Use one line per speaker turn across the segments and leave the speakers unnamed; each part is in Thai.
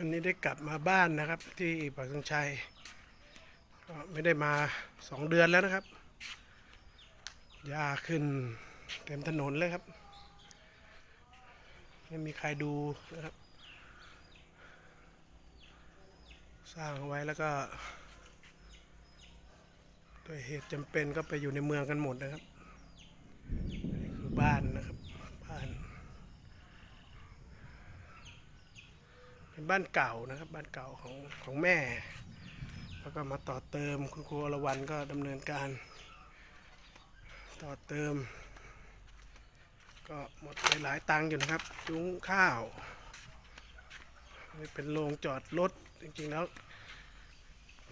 วันนี้ได้กลับมาบ้านนะครับ ที่ปักธงชัยก็ไม่ได้มาสองเดือนแล้วนะครับหญ้าขึ้นเต็มถนนเลยครับ ไม่มีใครดูนะครับ สร้างเอาไว้แล้วก็ด้วยเหตุจำเป็นก็ไปอยู่ในเมืองกันหมดนะครับนี่คือบ้านนะครับาน เป็นบ้านเก่านะครับ บ้านเก่าของของแม่ แล้วก็มาต่อเติมคุณครูอรวรรณก็ดำเนินการ ต่อเติม ก็หมดไปหลายตังค์อยู่นะครับจุ้งข้าวนี่เป็นโรงจอดรถจริงๆแล้ว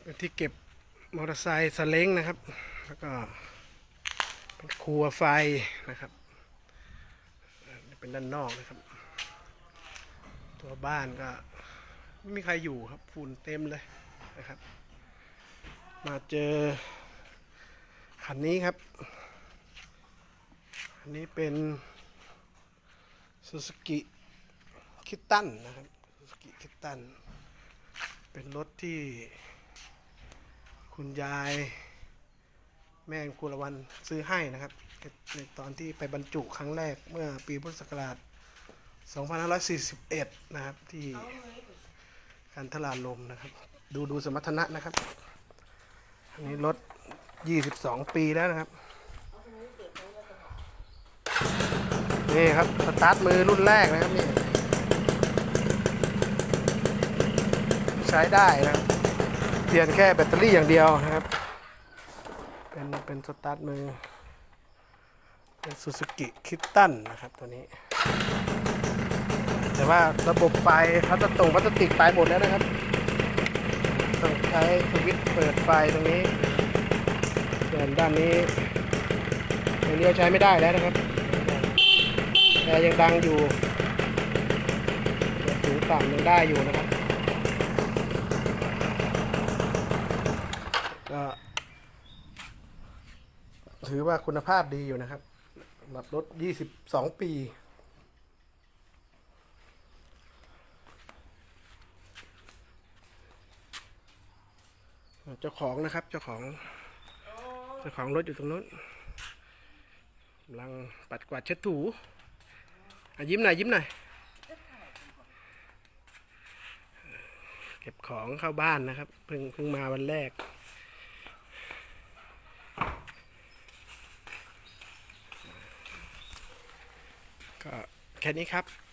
เป็นที่เก็บมอเตอร์ไซค์สเล้งนะครับ แล้วก็เป็นครัวไฟนะครับ เป็นด้านนอกนะครับ ตัวบ้านก็ไม่มีใครอยู่ครับฝุ่นเต็มเลยนะครับ มาเจอคันนี้ครับ อันนี้เป็นซูซูกิคิตตันนะครับซูซูกิคิตตัน เป็นรถที่คุณยายแม่คุณละวันซื้อให้นะครับ ในตอนที่ไปบรรจุครั้งแรกเมื่อปีพุทธศักราช 2541 นะครับ ที่การทลาลมนะครับ ดูดูสมรรถนะนะครับ อันนี้รถ 22 ปีแล้วนะครับ นี่ครับ สตาร์ทมือรุ่นแรกนะครับนี่ใช้ได้นะครับเปลี่ยนแค่แบตเตอรี่อย่างเดียวนะครับ เป็นเป็นสตาร์ทมือ เป็นซูซูกิคิตตันนะครับตัวนี้ แต่ว่าระบบไฟพลาสติกพลาสติกไปหมดแล้วนะครับต้องใช้สวิตช์เปิดไฟตรงนี้ส่วนด้านนี้อย่างเดียใช้ไม่ได้แล้วนะครับ แต่ยังดังอยู่สูงต่ำยังได้อยู่นะครับก็ถือว่าคุณภาพดีอยู่นะครับหรับรถ 22 ปี เจ้าของนะครับ เจ้าของ เจ้าของรถอยู่ตรงนู้นกำลังปัดกวาดเช็ดถูอะยิ้มหน่อยยิ้มหน่อยเก็บของเข้าบ้านนะครับเพิ่งเพิ่งมาวันแรกก็แค่นี้ครับ